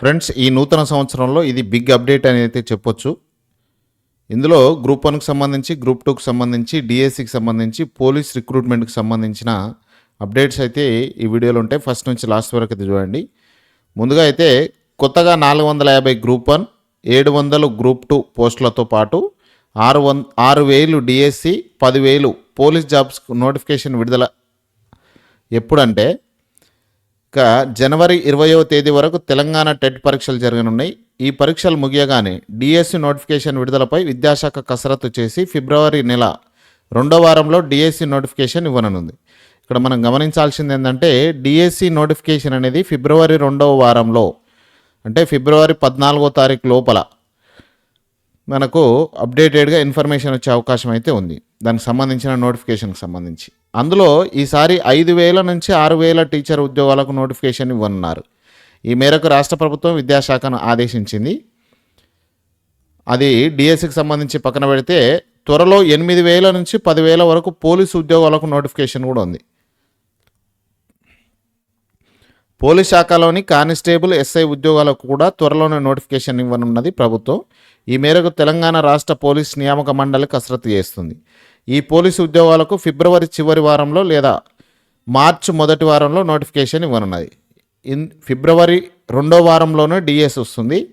Friends ఈ నూతన సంవత్సరంలో ఇది బిగ్ అప్డేట్ అని అయితే చెప్పొచ్చు. ఇందులో గ్రూప్ వన్కి సంబంధించి గ్రూప్ టూకి సంబంధించి డిఎస్సికి సంబంధించి పోలీస్ రిక్రూట్మెంట్కి సంబంధించిన అప్డేట్స్ అయితే ఈ వీడియోలో ఉంటాయి. ఫస్ట్ నుంచి లాస్ట్ వరకు అయితే చూడండి. ముందుగా అయితే కొత్తగా నాలుగు వందల యాభై గ్రూప్ వన్ ఏడు వందలు గ్రూప్ టూ పోస్టులతో పాటు ఆరు వన్ ఆరు వేలు డిఎస్సి పదివేలు పోలీస్ జాబ్స్ నోటిఫికేషన్ విడుదల ఎప్పుడంటే ఇక జనవరి ఇరవయో తేదీ వరకు తెలంగాణ టెట్ పరీక్షలు జరగనున్నాయి. ఈ పరీక్షలు ముగియగానే డిఎస్సి నోటిఫికేషన్ విడుదలపై విద్యాశాఖ కసరత్తు చేసి ఫిబ్రవరి నెల రెండో వారంలో డిఎస్సి నోటిఫికేషన్ ఇవ్వనుంది. ఇక్కడ మనం గమనించాల్సింది ఏంటంటే డిఎస్సి నోటిఫికేషన్ అనేది ఫిబ్రవరి రెండవ వారంలో అంటే ఫిబ్రవరి పద్నాలుగో తారీఖు లోపల మనకు అప్డేటెడ్గా ఇన్ఫర్మేషన్ వచ్చే అవకాశం అయితే ఉంది. దానికి సంబంధించిన నోటిఫికేషన్కి సంబంధించి. అందులో ఈసారి ఐదు వేల నుంచి ఆరు వేల టీచర్ ఉద్యోగాలకు నోటిఫికేషన్ ఇవ్వనున్నారు. ఈ మేరకు రాష్ట్ర ప్రభుత్వం విద్యాశాఖను ఆదేశించింది. అది డిఎస్సికి సంబంధించి పక్కన పెడితే త్వరలో ఎనిమిది వేల నుంచి పదివేల వరకు పోలీసు ఉద్యోగాలకు నోటిఫికేషన్ కూడా ఉంది. పోలీస్ శాఖలోని కానిస్టేబుల్ ఎస్ఐ ఉద్యోగాలకు కూడా త్వరలోనే నోటిఫికేషన్ ఇవ్వనున్నది ప్రభుత్వం. ఈ మేరకు తెలంగాణ రాష్ట్ర పోలీస్ నియామక మండలి కసరత్తు చేస్తుంది. ఈ పోలీసు ఉద్యోగాలకు ఫిబ్రవరి చివరి వారంలో లేదా మార్చి మొదటి వారంలో నోటిఫికేషన్ ఇవ్వనున్నది ఇన్ ఫిబ్రవరి రెండో వారంలోనే డిఎస్ వస్తుంది.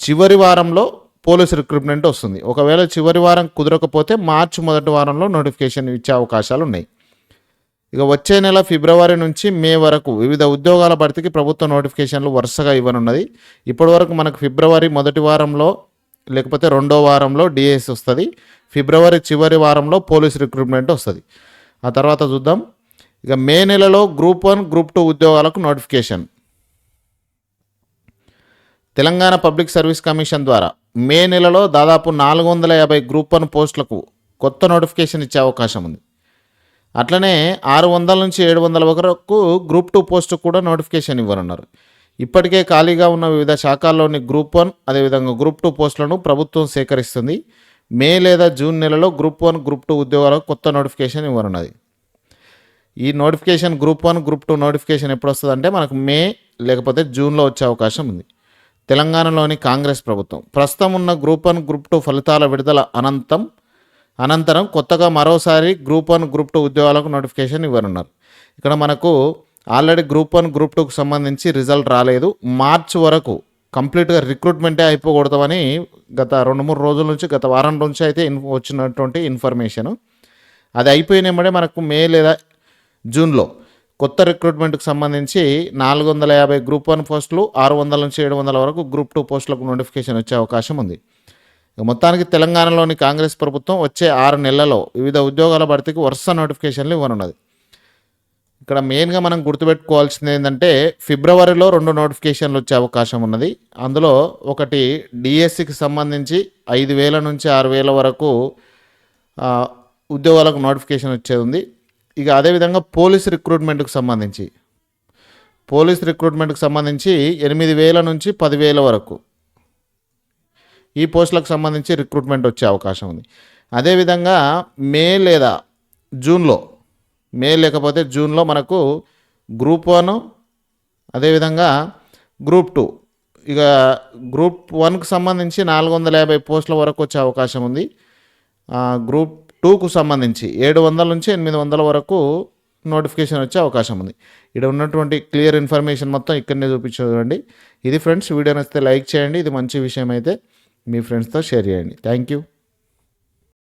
చివరి వారంలో పోలీస్ రిక్రూట్మెంట్ వస్తుంది. ఒకవేళ చివరి వారం కుదరకపోతే మార్చి మొదటి వారంలో నోటిఫికేషన్ ఇచ్చే అవకాశాలు ఉన్నాయి. ఇక వచ్చే నెల ఫిబ్రవరి నుంచి మే వరకు వివిధ ఉద్యోగాల భర్తీకి ప్రభుత్వ నోటిఫికేషన్లు వరుసగా ఇవ్వనున్నది. ఇప్పటి వరకు మనకు ఫిబ్రవరి మొదటి వారంలో లేకపోతే రెండో వారంలో డిఎస్ వస్తుంది. ఫిబ్రవరి చివరి వారంలో పోలీస్ రిక్రూట్మెంట్ వస్తుంది. ఆ తర్వాత చూద్దాం. ఇక మే నెలలో గ్రూప్ వన్ గ్రూప్ టూ ఉద్యోగాలకు notification. Telangana public service commission ద్వారా మే నెలలో దాదాపు నాలుగు వందల యాభై గ్రూప్ వన్ పోస్టులకు కొత్త నోటిఫికేషన్ ఇచ్చే అవకాశం ఉంది. అట్లనే ఆరు వందల నుంచి ఏడు వందల వరకు గ్రూప్ టూ పోస్టుకు కూడా నోటిఫికేషన్ ఇవ్వనున్నారు. ఇప్పటికే ఖాళీగా ఉన్న వివిధ శాఖల్లోని గ్రూప్ వన్ అదేవిధంగా గ్రూప్ టూ పోస్టులను ప్రభుత్వం సేకరిస్తుంది. మే లేదా జూన్ నెలలో గ్రూప్ వన్ గ్రూప్ టూ ఉద్యోగాలకు కొత్త నోటిఫికేషన్ ఇవ్వనున్నది. ఈ notification group one group two notification ఎప్పుడు వస్తుందంటే మనకు మే లేకపోతే జూన్లో వచ్చే అవకాశం ఉంది. తెలంగాణలోని కాంగ్రెస్ ప్రభుత్వం. ప్రస్తుతం ఉన్న గ్రూప్ వన్ గ్రూప్ టూ ఫలితాల విడుదల అనంతం అనంతరం కొత్తగా మరోసారి గ్రూప్ వన్ గ్రూప్ టూ ఉద్యోగాలకు నోటిఫికేషన్ ఇవ్వనున్నారు. ఇక్కడ మనకు ఆల్రెడీ గ్రూప్ వన్ గ్రూప్ టూకి సంబంధించి రిజల్ట్ రాలేదు. మార్చ్ వరకు కంప్లీట్గా రిక్రూట్మెంటే అయిపోకూడదని గత రెండు మూడు రోజుల నుంచి గత వారం నుంచి అయితే వచ్చినటువంటి ఇన్ఫర్మేషన్. అది అయిపోయినమ్మడే మనకు మే లేదా జూన్లో కొత్త రిక్రూట్మెంట్కి సంబంధించి నాలుగు వందల యాభై గ్రూప్ వన్ పోస్టులు ఆరు వందల నుంచి ఏడు వందల వరకు గ్రూప్ టూ పోస్టులకు నోటిఫికేషన్ వచ్చే అవకాశం ఉంది. మొత్తానికి తెలంగాణలోని కాంగ్రెస్ ప్రభుత్వం వచ్చే ఆరు నెలల్లో వివిధ ఉద్యోగాల భర్తీకి వరుస నోటిఫికేషన్లు ఇవ్వనున్నది. ఇక్కడ మెయిన్గా మనం గుర్తుపెట్టుకోవాల్సింది ఏంటంటే ఫిబ్రవరిలో రెండు నోటిఫికేషన్లు వచ్చే అవకాశం ఉన్నది. అందులో ఒకటి డిఎస్సికి సంబంధించి ఐదు వేల నుంచి ఆరు వేల వరకు ఉద్యోగాలకు నోటిఫికేషన్ వచ్చేది ఉంది. ఇక అదేవిధంగా పోలీస్ రిక్రూట్మెంట్కి సంబంధించి పోలీస్ రిక్రూట్మెంట్కి సంబంధించి ఎనిమిది వేల నుంచి పదివేల వరకు ఈ పోస్టులకు సంబంధించి రిక్రూట్మెంట్ వచ్చే అవకాశం ఉంది. అదేవిధంగా మే లేదా జూన్లో మే లేకపోతే జూన్లో మనకు గ్రూప్ వన్ అదేవిధంగా గ్రూప్ టూ. ఇక గ్రూప్ వన్కు సంబంధించి నాలుగు వందల యాభై పోస్టుల వరకు వచ్చే అవకాశం ఉంది. గ్రూప్ టూకు సంబంధించి ఏడు వందల నుంచి ఎనిమిది వందల వరకు నోటిఫికేషన్ వచ్చే అవకాశం ఉంది. ఇక్కడ ఉన్నటువంటి క్లియర్ ఇన్ఫర్మేషన్ మొత్తం ఇక్కడనే చూపించండి ఇది ఫ్రెండ్స్ వీడియో నచ్చితే లైక్ చేయండి. ఇది మంచి విషయం అయితే మీ ఫ్రెండ్స్తో షేర్ చేయండి. Thank you.